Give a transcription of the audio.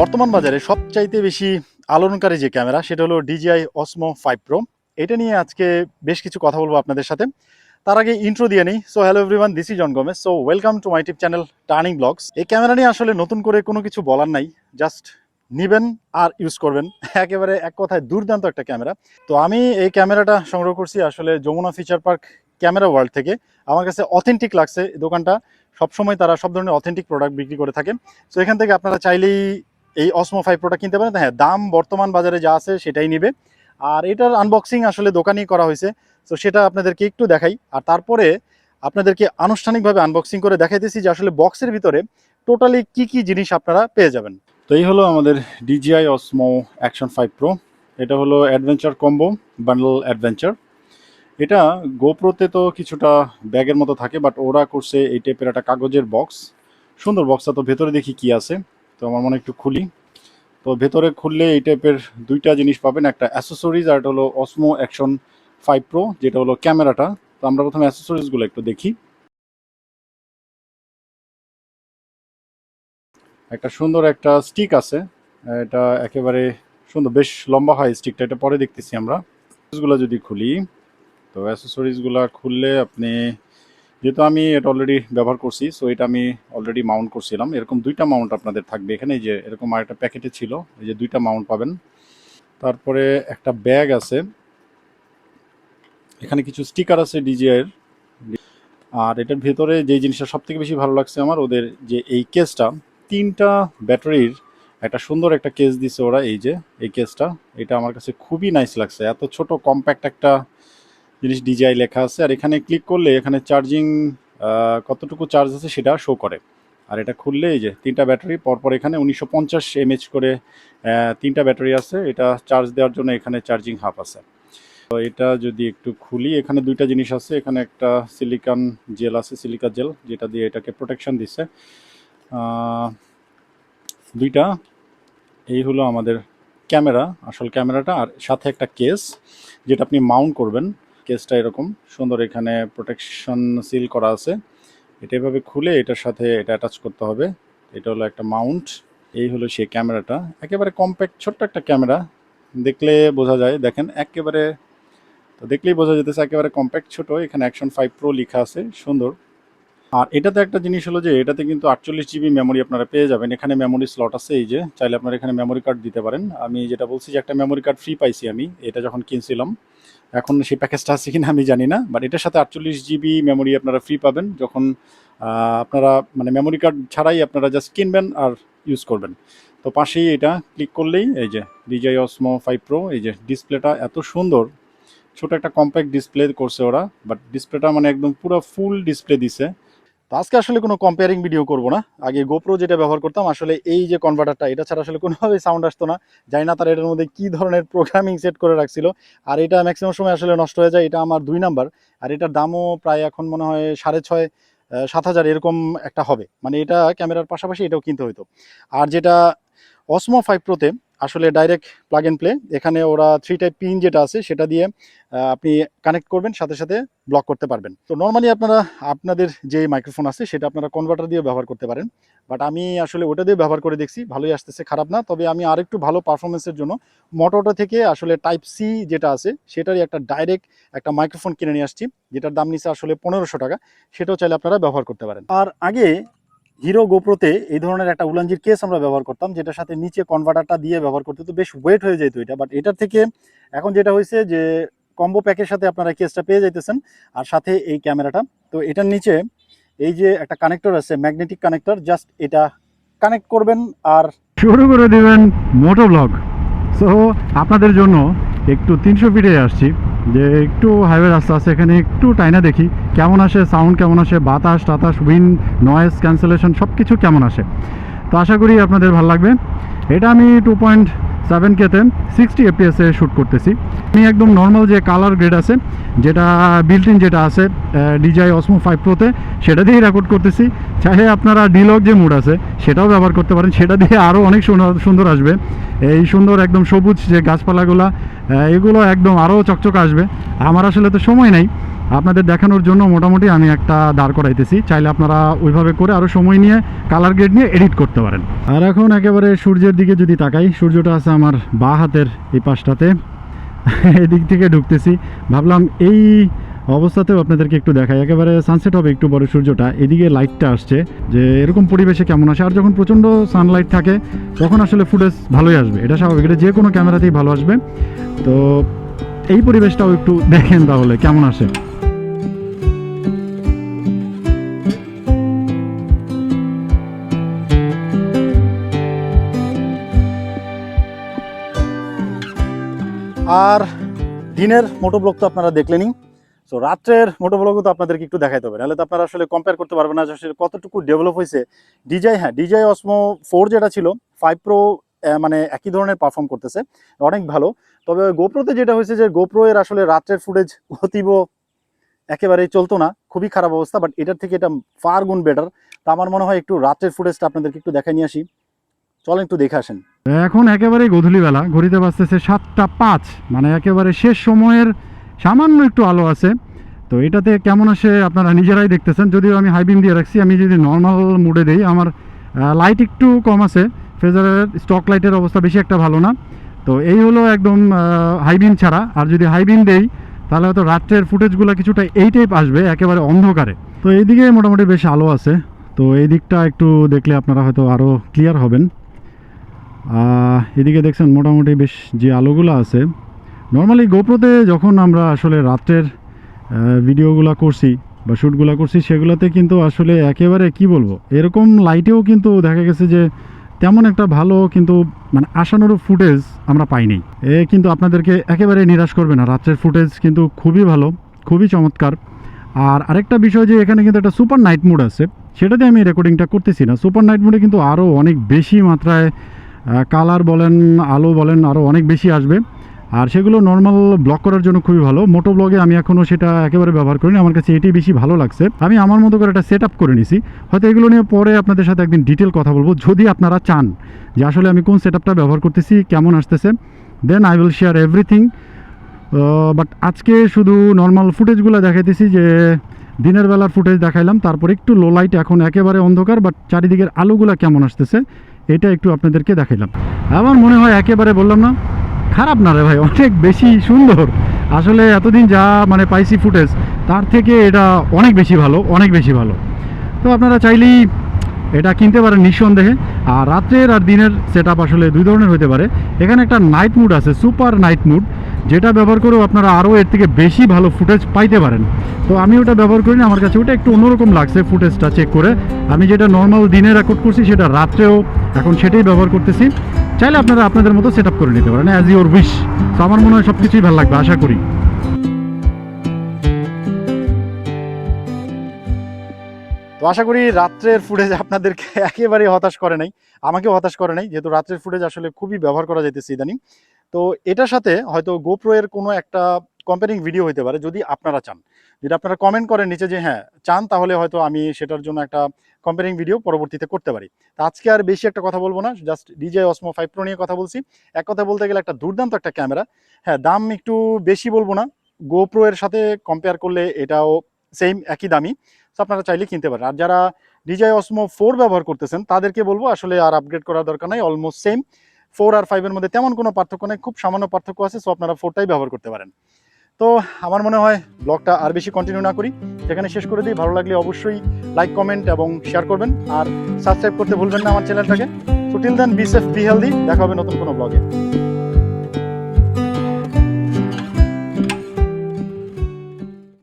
বর্তমান বাজারে সবচাইতে বেশি আলোড়নকারী যে ক্যামেরা, সেটা হলো ডিজিআই অসমো ফাইভ প্রো এটা নিয়ে আজকে বেশ কিছু কথা বলব আপনাদের সাথে। তার আগে ইন্ট্রো দিয়ে নিই। So hello everyone this is John so welcome to my tip channel turning blogs এই ক্যামেরা নিয়ে আসলে নতুন করে কোনো কিছু বলার নাই। জাস্ট নিবেন আর ইউজ করবেন। একেবারে এক কথায় দুর্দান্ত একটা ক্যামেরা। তো আমি এই ক্যামেরাটা সংগ্রহ করছি আসলে Jamuna future park camera world থেকে। আমার কাছে অথেন্টিক লাগছে দোকানটা। সবসময় তারা সব ধরনের অথেন্টিক প্রোডাক্ট বিক্রি করে থাকে। সো এখান থেকে আপনারা চাইলেই এই অসমো ফাইভ প্রোটা কিনতে পারেন। হ্যাঁ দাম বর্তমান বাজারে যা আছে সেটাই নিবে। আর এটার আনবক্সিং আসলে দোকানেই করা হয়েছে। তো সেটা আপনাদেরকে একটু দেখাই। আর তারপরে আপনাদেরকে আনুষ্ঠানিকভাবে আনবক্সিং করে দেখাইতেছি যে আসলে বক্সের ভিতরে টোটালি কি কি জিনিস আপনারা পেয়ে যাবেন। তো এই হলো আমাদের DJI Osmo action five pro এটা হলো অ্যাডভেঞ্চার কম্বো বান্ডল অ্যাডভেঞ্চার এটা গোপ্রোতে তো কিছুটা ব্যাগের মতো থাকে বাট ওরা করছে এই টাইপের একটা কাগজের বক্স সুন্দর বক্সটা তো ভেতরে দেখি কি আছে। তো আমার মনে একটু খুলি। তো ভেতরে খুললে এই টাইপের দুইটা জিনিস পাবেন। একটা অ্যাসেসরিজ আর এটা হলো অসমো অ্যাকশন ফাইভ প্রো যেটা হলো ক্যামেরাটা। তো আমরা প্রথমে অ্যাসেসরিজগুলো একটু দেখি। একটা সুন্দর একটা স্টিক আছে। এটা একেবারে সুন্দর, বেশ লম্বা হয় স্টিকটা এটা পরে দেখতেছি আমরা। গুলো যদি খুলি, তো অ্যাসেসরিজগুলো খুললে আপনি যেহেতু আমি এটা অলরেডি ব্যবহার করছি সো এটা আমি অলরেডি মাউন্ট করছিলাম। এরকম দুইটা মাউন্ট আপনাদের থাকবে এখানে যে এরকম আরেকটা প্যাকেটে ছিল, এই যে দুইটা মাউন্ট পাবেন। তারপরে একটা ব্যাগ আছে। এখানে কিছু স্টিকার আছে ডিজিআইয়ের আর এটার ভেতরে যে জিনিসটা সব থেকে বেশি ভালো লাগছে আমার, ওদের যে এই কেসটা তিনটা ব্যাটারির একটা সুন্দর একটা কেস দিছে ওরা, এই যে, এই কেসটা এটা আমার কাছে খুবই নাইস লাগছে। এত ছোট কম্প্যাক্ট একটা জিনিস ডিজিআই লেখা আছে, আর এখানে ক্লিক করলে এখানে চার্জিং কতটুকু চার্জ আছে সেটা শো করে। আর এটা খুললে এই যে তিনটা ব্যাটারি পরপর এখানে উনিশশো পঞ্চাশ এমএচ করে তিনটা ব্যাটারি আছে, এটা চার্জ দেওয়ার জন্য এখানে চার্জিং হাফ আছে। তো এটা যদি একটু খুলি, এখানে দুইটা জিনিস আছে, এখানে একটা সিলিকন জেল আছে সিলিকা জেল যেটা দিয়ে এটাকে প্রোটেকশন দিচ্ছে দুইটা, এই হলো আমাদের ক্যামেরা, আসল ক্যামেরাটা, আর সাথে একটা কেস যেটা আপনি মাউন্ট করবেন। কেসটা এরকম। সুন্দর এখানে প্রোটেকশন সিল করা আছে। এটা এভাবে খুলে এটার সাথে এটা অ্যাটাচ করতে হবে। এটা হলো একটা মাউন্ট এই হলো সেই ক্যামেরাটা। একেবারে কম্প্যাক্ট ছোট্ট একটা ক্যামেরা। দেখলে বোঝা যায়। দেখেন, একেবারে তো দেখলেই বোঝা যেতেছে একেবারে কম্প্যাক্ট ছোট। এখানে অ্যাকশন ফাইভ প্রো লেখা আছে। সুন্দর। আর এটাতে একটা জিনিস হলো যে, এটাতে কিন্তু আটচল্লিশ জিবি মেমোরি আপনারা পেয়ে যাবেন। এখানে মেমোরি স্লট আছে এই যে। চাইলে আপনারা এখানে মেমোরি কার্ড দিতে পারেন। আমি যেটা বলছি যে, একটা মেমোরি কার্ড ফ্রি পাইছি আমি। এটা যখন কিনছিলাম এখন সেই প্যাকেজটা আছে কিনা আমি জানি না বাট এটার সাথে আটচল্লিশ জিবি মেমোরি আপনারা ফ্রি পাবেন, যখন আপনারা মানে মেমোরি কার্ড ছাড়াই আপনারা জাস্ট কিনবেন আর ইউজ করবেন। তো পাশেই এটা ক্লিক করলেই এই যে ডিজাই অসমো ফাইভ প্রো এই যে ডিসপ্লেটা এত সুন্দর, ছোট একটা কম্প্যাক্ট ডিসপ্লে করছে ওরা বাট ডিসপ্লেটা মানে একদম পুরো ফুল ডিসপ্লে দিছে। তো আজকে আসলে কোনো কম্পেয়ারিং ভিডিও করব না। আগে গোপ্রো যেটা ব্যবহার করতাম, আসলে এই যে কনভার্টারটা এটা ছাড়া আসলে কোনোভাবেই সাউন্ড আসতো না। জানি না তারা এটার মধ্যে কি ধরনের প্রোগ্রামিং সেট করে রাখছিল। আর এটা ম্যাক্সিমাম সময় আসলে নষ্ট হয়ে যায়, এটা আমার দুই নাম্বার আর এটার দামও প্রায় এখন মনে হয় সাড়ে ছয় সাত হাজার এরকম একটা হবে। মানে এটা ক্যামেরার পাশাপাশি এটাও কিনতে হইতো। আর যেটা অসমো ফাইভ প্রোতে আসলে ডাইরেক্ট প্লাগ এন্ড প্লে এখানে ওরা থ্রি টাইপ পিন যেটা আছে, সেটা দিয়ে আপনি কানেক্ট করবেন, সাথে সাথে ব্লক করতে পারবেন। তো নর্মালি আপনারা, আপনাদের যে মাইক্রোফোন আছে, সেটা আপনারা কনভার্টার দিয়ে ব্যবহার করতে পারেন। বাট আমি আসলে ওটা দিয়ে ব্যবহার করে দেখছি, ভালোই আসতেছে, খারাপ না। তবে আমি আরেকটু ভালো পারফরমেন্সের জন্য মোটোটা থেকে আসলে টাইপ সি যেটা আছে, সেটারই একটা ডাইরেক্ট একটা মাইক্রোফোন কিনে নিয়ে আসছি, যেটার দাম নিচ্ছে আসলে পনেরোশো টাকা। সেটাও চাইলে আপনারা ব্যবহার করতে পারেন। আর আগে হিরো গোপ্রোতে এই ধরনের একটা উলানজির কেস আমরা ব্যবহার করতাম, যেটার সাথে নিচে কনভার্টারটা দিয়ে ব্যবহার করতে তো বেশ ওয়েট হয়ে যেত এটা। বাট এটার থেকে এখন যেটা হয়েছে যে কম্বো প্যাকের সাথে আপনারা কেসটা পেয়ে যাইতেছেন, আর সাথে এই ক্যামেরাটা তো এটার নিচে এই যে একটা কানেক্টর আছে ম্যাগনেটিক কানেক্টর জাস্ট এটা কানেক্ট করবেন আর শুরু করে দেবেন মোটো ব্লগ সো আপনাদের জন্য একটু তিনশো ফিটে আসছি। যে একটু হাইওয়ে রাস্তা আছে, এখানে একটু টাইনা দেখি। কেমন আসে সাউন্ড কেমন আসে বাতাস, টাতাস উইন্ড নয়েস ক্যান্সেলেশন সব কিছু কেমন আসে? তো আশা করি আপনাদের ভালো লাগবে। এটা আমি টু পয়েন্ট সেভেন কেতে সিক্সটি এফপিএসে শ্যুট করতেছি। আমি একদম নর্মাল যে কালার গ্রেড আছে, যেটা বিল্ট ইন যেটা আছে ডিজাই অসমো ফাইভ প্রোতে সেটা দিয়েই রেকর্ড করতেছি। চাহে আপনারা ডিলক যে মুড আছে, সেটাও ব্যবহার করতে পারেন। সেটা দিয়ে আরও অনেক সুন্দর আসবে। এই সুন্দর একদম সবুজ যে গাছপালাগুলো এগুলো একদম আরও চকচক আসবে। আমার আসলে তো সময় নেই। আপনাদের দেখানোর জন্য মোটামুটি আমি একটা দাঁড় করাইতেছি। চাইলে আপনারা ওইভাবে করে আরও সময় নিয়ে কালার গ্রেড নিয়ে এডিট করতে পারেন। আর এখন একেবারে সূর্যের দিকে যদি তাকাই, সূর্যটা আছে আমার বা হাতের এই পাশটাতে। এদিক থেকে ঢুকতেছি। ভাবলাম এই অবস্থাতেও আপনাদেরকে একটু দেখাই। একেবারে সানসেট হবে একটু বড় সূর্যটা। এদিকে লাইটটা আসছে যে এরকম পরিবেশে কেমন আসে? আর যখন প্রচণ্ড সানলাইট থাকে, তখন আসলে ফুটেজ ভালোই আসবে। এটা স্বাভাবিক। এটা যে কোনো ক্যামেরাতেই ভালো আসবে। তো এই পরিবেশটাও একটু দেখেন তাহলে কেমন আসে। আর দিনের মোটো ব্লগ তো আপনারা দেখলেনই। তো রাত্রের মোটো ব্লগও তো আপনাদেরকে একটু দেখাইতে হবে। নাহলে তো আপনারা আসলে কম্পেয়ার করতে পারবেন না আসলে কতটুকু ডেভেলপ হয়েছে। ডিজাই হ্যাঁ ডিজাই অসমো ফোর যেটা ছিল ফাইভ প্রো মানে একই ধরনের পারফর্ম করতেছে। অনেক ভালো। তবে গোপ্রোতে যেটা হয়েছে যে গোপ্রো এর আসলে রাত্রের ফুটেজ অতীব একেবারেই চলতো না। খুবই খারাপ অবস্থা বাট এটার থেকে এটা ফার গুণ বেটার তা আমার মনে হয় একটু রাত্রের ফুটেজটা আপনাদেরকে একটু দেখাই নিয়ে আসি। চলেন একটু দেখে আসেন। এখন একেবারে গধূলিবেলা ঘড়িতে বাজতেছে সাতটা পাঁচ মানে একেবারে শেষ সময়ের সামান্য একটু আলো আছে। তো এটাতে কেমন আসে আপনারা নিজেরাই দেখতেছেন, যদিও আমি হাই বিম দিয়ে রাখছি, আমি যদি নর্মাল মুডে দিই, আমার লাইট একটু কম আছে, ফেজারের স্টক লাইটের অবস্থা বেশি একটা ভালো না। তো এই হলো একদম হাই বিম ছাড়া, আর যদি হাই বিম দেই, তাহলে হয়তো রাত্রের ফুটেজগুলো কিছুটা এই টাইপ আসবে, একেবারে অন্ধকারে। তো এইদিকে মোটামুটি বেশ আলো আছে, তো এই দিকটা একটু দেখলে আপনারা হয়তো আরও ক্লিয়ার হবেন। এদিকে দেখছেন মোটামুটি বেশ যে আলোগুলো আছে। নর্মালি গোপ্রোতে যখন আমরা আসলে রাত্রের ভিডিওগুলো করছি বা শ্যুটগুলো করছি, সেগুলোতে কিন্তু আসলে একেবারে কি বলব, এরকম লাইটেও কিন্তু দেখা গেছে যে তেমন একটা ভালো কিন্তু মানে আশানুরূপ ফুটেজ আমরা পাইনি। এ কিন্তু আপনাদেরকে একেবারে নিরাশ করবে না, রাত্রের ফুটেজ কিন্তু খুবই ভালো, খুবই চমৎকার। আর আরেকটা বিষয় যে এখানে কিন্তু একটা সুপার নাইট মুড আছে, সেটাতে আমি রেকর্ডিংটা করতেছি না। সুপার নাইট মুডে কিন্তু আরও অনেক বেশি মাত্রায় কালার বলেন, আলো বলেন আরও অনেক বেশি আসবে। আর সেগুলো নর্মাল ব্লক করার জন্য খুবই ভালো। মোটো ব্লগে আমি এখনও সেটা একেবারে ব্যবহার করিনি। আমার কাছে এটি বেশি ভালো লাগছে। আমি আমার মতো করে একটা সেট করে নিছি। হয়তো এগুলো নিয়ে পরে আপনাদের সাথে একদিন ডিটেল কথা বলব, যদি আপনারা চান যে আসলে আমি কোন সেট ব্যবহার করতেছি, কেমন আসতেছে। Then I will share everything but আজকে শুধু নর্মাল ফুটেজগুলো দেখাইতেছি যে দিনের বেলার ফুটেজ দেখাইলাম। তারপর একটু লো লাইট এখন একেবারে অন্ধকার বাট চারিদিকের আলোগুলো কেমন আসতেছে। এটা একটু আপনাদেরকে দেখাইলাম। আমার মনে হয় একেবারে বললাম না, খারাপ না রে ভাই, অনেক বেশি সুন্দর। আসলে এতদিন যা মানে পাইছি ফুটেজ, তার থেকে এটা অনেক বেশি ভালো, অনেক বেশি ভালো। তো আপনারা চাইলেই এটা কিনতে পারেন নিঃসন্দেহে। আর রাত্রের আর দিনের সেট আসলে দুই ধরনের হতে পারে। এখানে একটা নাইট মুড আছে সুপার নাইট মুড যেটা ব্যবহার করেও আপনারা আরও এর থেকে বেশি ভালো ফুটেজ পাইতে পারেন। তো আমি ওটা ব্যবহার করি না আমার কাছে ওটা একটু অন্যরকম লাগছে ফুটেজটা চেক করে। আমি যেটা নর্মাল দিনে রেকর্ড করছি, সেটা রাত্রেও এখন সেটাই ব্যবহার করতেছি। চাইলে আপনারা আপনাদের মতো সেট করে নিতে পারেন অ্যাজ ইউর উইশ তো আমার মনে হয় সব কিছুই ভালো লাগবে, আশা করি। তো আশা করি রাত্রের ফুটেজ আপনাদেরকে একেবারে হতাশ করে নাই। আমাকেও হতাশ করে নাই, যেহেতু রাত্রের ফুটেজ আসলে খুবই ব্যবহার করা যাইতেছে ইদানিং। তো এটার সাথে হয়তো গোপ্রো এর কোনো একটা কম্পেয়ারিং ভিডিও হতে পারে, যদি আপনারা চান। যদি আপনারা কমেন্ট করেন নিচে যে হ্যাঁ চান, তাহলে হয়তো আমি সেটার জন্য একটা কম্পেয়ারিং ভিডিও পরবর্তীতে করতে পারি। তো আজকে আর বেশি একটা কথা বলব না just DJ Osmo five pro নিয়ে কথা বলছি। এক কথা বলতে গেলে একটা দুর্দান্ত একটা ক্যামেরা হ্যাঁ দাম একটু বেশি বলব না গোপ্রো এর সাথে কম্পেয়ার করলে এটাও সেম একই দামি তো আপনারা চাইলে কিনতে পারেন। আর যারা ডিজাই অসমো ফোর ব্যবহার করতেছেন, তাদেরকে বলব আসলে আর আপগ্রেড করার দরকার নাই অলমোস্ট সেম ফোর আর ফাইভের মধ্যে তেমন কোনো পার্থক্য নেই, খুব সামান্য পার্থক্য আছে সো আপনারা ফোরটাই ব্যবহার করতে পারেন। তো আমার মনে হয় ব্লগটা আর বেশি কন্টিনিউ না করি। সেখানে শেষ করে দিই, ভালো লাগলে অবশ্যই লাইক কমেন্ট এবং শেয়ার করবেন। আর সাবস্ক্রাইব করতে ভুলবেন না আমার চ্যানেলটাকে so till then be safe be healthy দেখা হবে নতুন কোনো ব্লগে